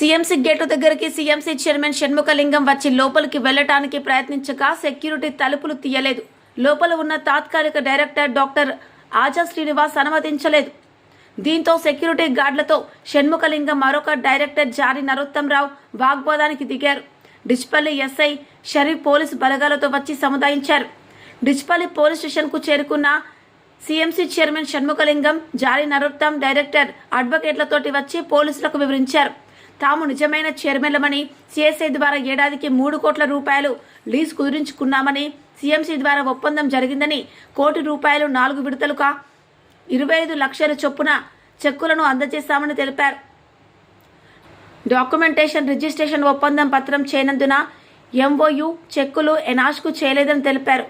CMC gate దగ్గరికి CMC chairman Shanmukhalingam వచ్చి లోపలికి వెళ్ళటానికి ప్రయత్నించగా సెక్యూరిటీ తలుపులు తీయలేదు. లోపల ఉన్న తాత్కాలిక డైరెక్టర్ డాక్టర్ ఆజా శ్రీనివాస్ అనుమతించలేదు. దీంతో సెక్యూరిటీ గార్డులతో షణ్ముఖలింగం మరొక డైరెక్టర్ జారీ నరోత్తంరావు వాగ్వాదానికి దిగారు. డిచ్పల్లి ఎస్ఐ షరీఫ్ పోలీసు బలగాలతో వచ్చి సముదాయించారు. డిచ్పల్లి పోలీస్ స్టేషన్కు చేరుకున్న సీఎంసీ చైర్మన్ షణ్ముఖలింగం జారీ నరోత్తం డైరెక్టర్ అడ్వకేట్లతోటి వచ్చి పోలీసులకు వివరించారు. తాము నిజమైన చైర్మన్లమని సిఎస్ఐ ద్వారా ఏడాదికి మూడు కోట్ల రూపాయలు లీజ్ కుదిరించుకున్నామని సీఎంసీ ద్వారా ఒప్పందం జరిగిందని కోటి రూపాయలు నాలుగు విడతలుగా ఇరవై ఐదు లక్షల చొప్పున చెక్కులను అందజేస్తామని తెలిపారు. డాక్యుమెంటేషన్ రిజిస్ట్రేషన్ ఒప్పందం పత్రం చేయనందున ఎంఓయు చెక్కులు ఎనాష్కు చేయలేదని తెలిపారు.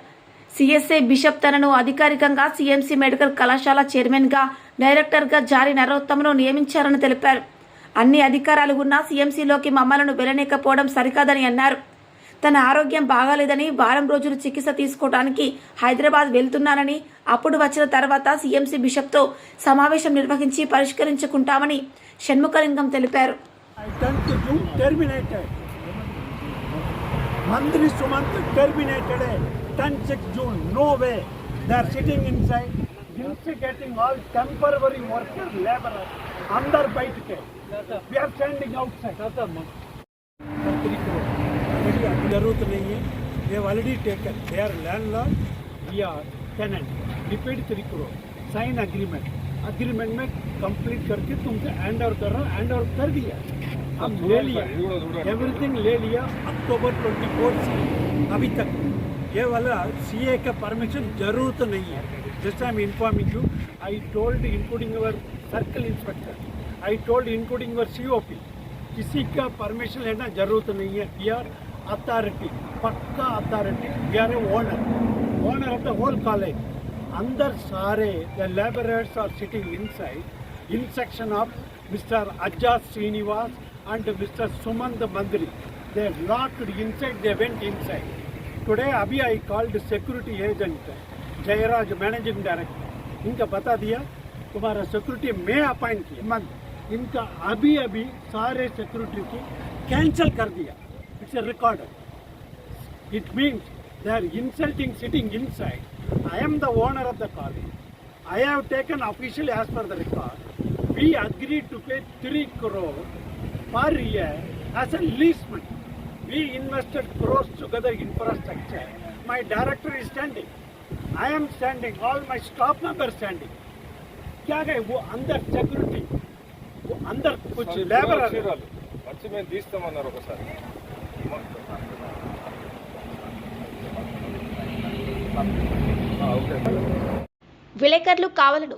సిఎస్ఐ బిషప్ తనను అధికారికంగా సీఎంసీ మెడికల్ కళాశాల చైర్మన్గా డైరెక్టర్గా జారీ నరోత్తమను నియమించారని తెలిపారు. అన్ని అధికారాలు ఉన్నా సీఎంసీలోకి మమ్మలను వెళ్ళలేకపోవడం సరికాదని అన్నారు తన ఆరోగ్యం బాగాలేదని వారం రోజులు చికిత్స తీసుకోవడానికి హైదరాబాద్ వెళ్తున్నానని అప్పుడు వచ్చిన తర్వాత సీఎంసీ బిషప్తో సమావేశం నిర్వహించి పరిష్కరించుకుంటామని షణ్ముఖలింగం తెలిపారు I 10th June terminated. Mandri Sumant terminated. 10th June, no way. They are sitting inside, instigating all temporary workers, laborers, under bite ke. We are standing outside. कोई ज़रूरत नहीं है। They already taken they are land we are tenant repeat त्रिक्रो sign agreement agreement में complete करके तुमसे hand over कर रहा हूँ हैंड ओवर कर दिया। हम ले लिया। एवरीथिंग ले लिया। अक्टूबर ट्वेंटी फोर से अभी तक। ये वाला सीए का परमिशन ज़रूरत नहीं है just I am informing you I told including our circle inspector I told including our COP किसी का परमिशन लेना ज़रूरत नहीं है वी आर अथॉरिटी पक्का authority we are a owner owner of the whole college अंदर सारे the labourers are sitting inside in section of Mr. Ajaz Srinivas and Mr. Sumant Mandri. They locked inside, they went inside. Today अभी I called security agent Jayaraj managing director इनका बता दिया, तुम्हारा security मैं appoint किया। इनका अभी अभी सारे सिक्योरिटी की कैंसिल कर दिया। It's record it mean they are insulting sitting inside I am the owner of the college I have taken official as per the record we agree to pay three crore per year as a leasement We invested crores together infrastructure. My director is standing. I am standing. All my staff members standing. क्या गए वो अंदर security वो अंदर कुछ labour చీరాలు వచ్చి మేము తీస్తామన్నారు ఒకసారి ఆ, ఓకే విలేకరులు కావాలను